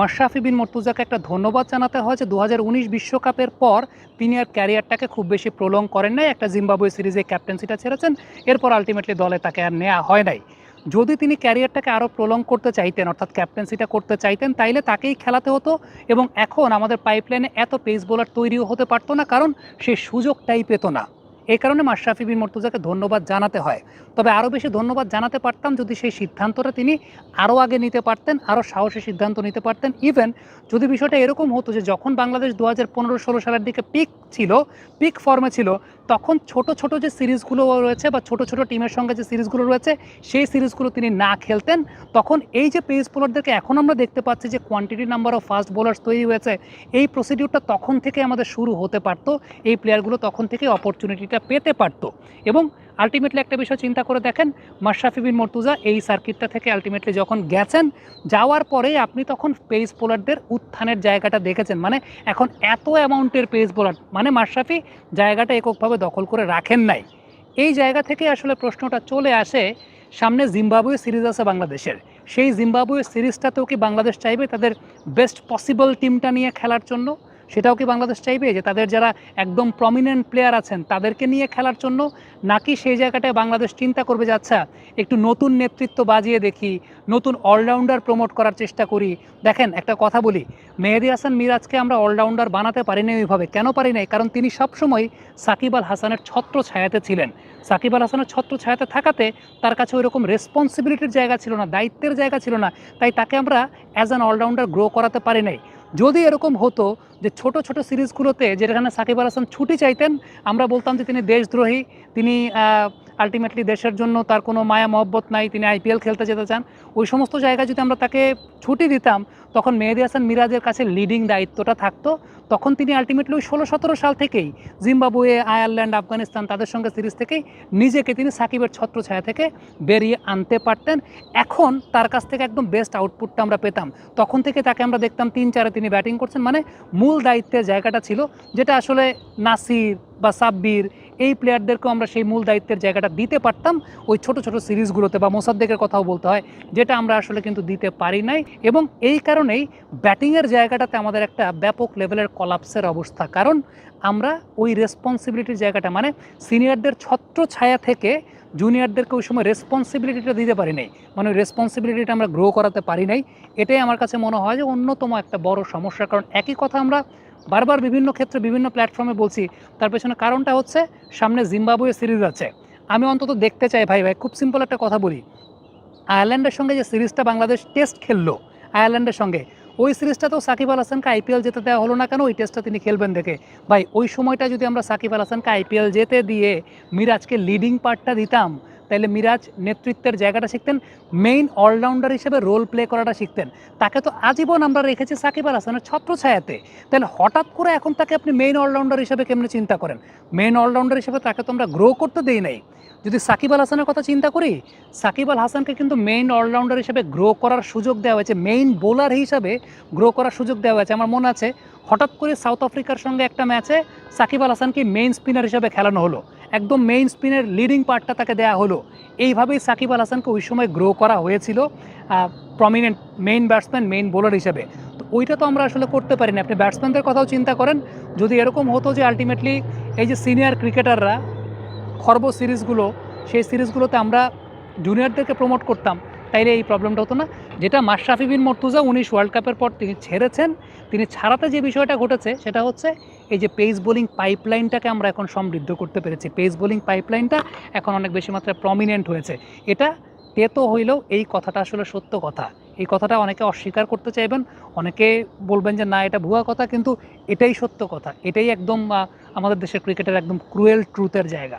মাশরাফি বিন মর্তুজাকে একটা ধন্যবাদ জানাতে হয় যে দু বিশ্বকাপের পর তিনি আর ক্যারিয়ারটাকে খুব বেশি প্রলং করেন নাই। একটা জিম্বাবুয়ে সিরিজে ক্যাপ্টেন্সিটা ছেড়েছেন, এরপর আলটিমেটলি দলে তাকে আর নেওয়া হয় নাই। যদি তিনি ক্যারিয়ারটাকে আরও প্রলং করতে চাইতেন, অর্থাৎ ক্যাপ্টেন্সিটা করতে চাইতেন, তাইলে তাকেই খেলাতে হতো এবং এখন আমাদের পাইপলাইনে এত পেস বোলার তৈরিও হতে পারতো না, কারণ সে সুযোগটাই পেত না। এই কারণে মাশরাফি বিন মর্তুজাকে ধন্যবাদ জানাতে হয়। তবে আরও বেশি ধন্যবাদ জানাতে পারতাম যদি সেই সিদ্ধান্তটা তিনি আরও আগে নিতে পারতেন, আরও সাহসী সিদ্ধান্ত নিতে পারতেন। ইভেন যদি বিষয়টা এরকম হতো যে যখন বাংলাদেশ দু হাজার পনেরো ষোলো সালের দিকে পিক ছিল পিক ফর্মে ছিল, তখন ছোট ছোট যে সিরিজগুলো রয়েছে বা ছোট ছোট টিমের সঙ্গে যে সিরিজগুলো রয়েছে, সেই সিরিজগুলো তিনি না খেলতেন। তখন এই যে পেস বোলারদেরকে এখন আমরা দেখতে পাচ্ছি যে quantity number of fast bowlers তৈরি হয়েছে, এই প্রসিডিউরটা তখন থেকে আমাদের শুরু হতে পারতো। এই প্লেয়ারগুলো তখন থেকে অপরচুনিটিটা পেতে পারতো। এবং আলটিমেটলি একটা বিষয় চিন্তা করে দেখেন, মাশরাফি বিন মর্তুজা এই সার্কিটটা থেকে আলটিমেটলি যখন গেছেন, যাওয়ার পরে আপনি তখন পেস বোলারদের উত্থানের জায়গাটা দেখেছেন। মানে এখন এত অ্যামাউন্টের পেস বোলার মানে মাশরাফি জায়গাটা এককভাবে দখল করে রাখেন নাই। এই জায়গা থেকে আসলে প্রশ্নটা চলে আসে, সামনে জিম্বাবুয়ে সিরিজ আছে বাংলাদেশের। সেই জিম্বাবুয়ে সিরিজটাতেও কি বাংলাদেশ চাইবে তাদের বেস্ট পসিবল টিমটা নিয়ে খেলার জন্য? সেটাও কি বাংলাদেশ চাইবে যে তাদের যারা একদম প্রমিনেন্ট প্লেয়ার আছেন, তাদেরকে নিয়ে খেলার জন্য নাকি সেই জায়গাটায় বাংলাদেশ চিন্তা করবে যে আচ্ছা একটু নতুন নেতৃত্ব বাজিয়ে দেখি, নতুন অলরাউন্ডার প্রমোট করার চেষ্টা করি। দেখেন, একটা কথা বলি, মেহেদি হাসান মিরাজকে আমরা অলরাউন্ডার বানাতে পারি না ওইভাবে। কেন পারি নাই? কারণ তিনি সবসময় সাকিব আল হাসানের ছত্র ছায়াতে ছিলেন। সাকিব আল হাসানের ছত্র ছায়াতে থাকাতে তার কাছে ওই রকম রেসপন্সিবিলিটির জায়গা ছিল না, দায়িত্বের জায়গা ছিল না। তাই তাকে আমরা অ্যাজ অ্যান অলরাউন্ডার গ্রো করাতে পারি নাই। যদি এরকম হতো যে ছোট ছোট সিরিজগুলোতে যেখানে সাকিব আল হাসান ছুটি চাইতেন, আমরা বলতাম যে তিনি দেশদ্রোহী, তিনি আলটিমেটলি দেশের জন্য তার কোনো মায়া মহব্বত নাই, তিনি আইপিএল খেলতে যেতে চান। ওই সমস্ত জায়গায় যদি আমরা তাকে ছুটি দিতাম, তখন মেহেদি হাসান মিরাজের কাছে লিডিং দায়িত্বটা থাকতো। তখন তিনি আলটিমেটলি ওই ষোলো সতেরো সাল থেকেই জিম্বাবুয়ে, আয়ারল্যান্ড, আফগানিস্তান তাদের সঙ্গে সিরিজ থেকেই নিজেকে তিনি সাকিবের ছত্রছায়া থেকে বেরিয়ে আনতে পারতেন। এখন তার কাছ থেকে একদম বেস্ট আউটপুটটা আমরা পেতাম। তখন থেকে তাকে আমরা দেখতাম তিন চারে তিনি ব্যাটিং করছেন। মানে মূল দায়িত্বের জায়গাটা ছিল, যেটা আসলে নাসির বা সাব্বির এই প্লেয়ারদেরকেও আমরা সেই মূল দায়িত্বের জায়গাটা দিতে পারতাম ওই ছোট ছোট সিরিজগুলোতে বা মোসাদ্দেকের কথাও বলতে হয়, যেটা আমরা আসলে কিন্তু দিতে পারি নাই। এবং এই কারণেই ব্যাটিংয়ের জায়গাটাতে আমাদের একটা ব্যাপক লেভেলের কলাপসের অবস্থা। কারণ আমরা ওই রেসপন্সিবিলিটির জায়গাটা মানে সিনিয়রদের ছত্র ছায়া থেকে জুনিয়রদেরকে ওই সময় রেসপন্সিবিলিটিটা দিতে পারি নাই। মানে ওই রেসপন্সিবিলিটিটা আমরা গ্রো করাতে পারি নাই। এটাই আমার কাছে মনে হয় যে অন্যতম একটা বড় সমস্যা। কারণ একই কথা আমরা বারবার বিভিন্ন ক্ষেত্রে বিভিন্ন প্ল্যাটফর্মে বলছি, তার পেছনে কারণটা হচ্ছে সামনে জিম্বাবুয়ে সিরিজ আছে। আমি অন্তত দেখতে চাই, ভাই ভাই, খুব সিম্পল একটা কথা বলি। আয়ারল্যান্ডের সঙ্গে যে সিরিজটা বাংলাদেশ টেস্ট খেললো, আয়ারল্যান্ডের সঙ্গে ওই সিরিজটাতেও সাকিব আল হাসানকে আইপিএল যেতে দেওয়া হলো না কেন? ওই টেস্টটা তিনি খেলবেন দেখে। ভাই, ওই সময়টা যদি আমরা সাকিব আল হাসানকে আইপিএল যেতে দিয়ে মিরাজকে লিডিং পার্টটা দিতাম তাহলে মিরাজ নেতৃত্বের জায়গাটা শিখতেন মেইন অলরাউন্ডার হিসেবে রোল প্লে করাটা শিখতেন। তাকে তো আজীবন আমরা রেখেছি সাকিব আল হাসানের ছত্রছায়াতে। তাহলে হঠাৎ করে এখন তাকে আপনি মেইন অলরাউন্ডার হিসেবে কেমনি চিন্তা করেন? মেইন অলরাউন্ডার হিসেবে তাকে তো আমরা গ্রো করতে দেই নাই। যদি সাকিব আল হাসানের কথা চিন্তা করি, সাকিব আল হাসানকে কিন্তু মেইন অলরাউন্ডার হিসেবে গ্রো করার সুযোগ দেওয়া হয়েছে মেইন বোলার হিসাবে গ্রো করার সুযোগ দেওয়া হয়েছে। আমার মনে আছে, হঠাৎ করে সাউথ আফ্রিকার সঙ্গে একটা ম্যাচে সাকিব আল হাসানকে মেইন স্পিনার হিসেবে খেলানো হলো। একদম মেইন স্পিনের লিডিং পার্টটা তাকে দেওয়া হলো। এইভাবেই সাকিব আল হাসানকে ওই সময় গ্রো করা হয়েছিল prominent main batsman main bowler হিসেবে। তো ওইটা তো আমরা আসলে করতে পারি না আপনি ব্যাটসম্যানদের কথাও চিন্তা করেন। যদি এরকম হতো যে আলটিমেটলি এই যে সিনিয়র ক্রিকেটাররা খর্ব সিরিজগুলো, সেই সিরিজগুলোতে আমরা জুনিয়রদেরকে প্রমোট করতাম। তাইলে এই প্রবলেমটা হতো না। যেটা মাশরাফি বিন মর্তুজা উনিশ ওয়ার্ল্ড কাপের পর তিনি ছেড়েছেন। তিনি ছাড়াতে যে বিষয়টা ঘটেছে, সেটা হচ্ছে এই যে পেস বোলিং পাইপলাইনটাকে আমরা এখন সমৃদ্ধ করতে পেরেছি। পেস বোলিং পাইপলাইনটা এখন অনেক বেশি মাত্রায় প্রমিনেন্ট হয়েছে। এটা তেতো হইলেও এই কথাটা আসলে সত্য কথা। এই কথাটা অনেকে অস্বীকার করতে চাইবেন, অনেকে বলবেন যে, না, এটা ভুয়া কথা। কিন্তু এটাই সত্য কথা। এটাই একদম আমাদের দেশের ক্রিকেটের একদম ক্রুয়েল ট্রুথের জায়গা।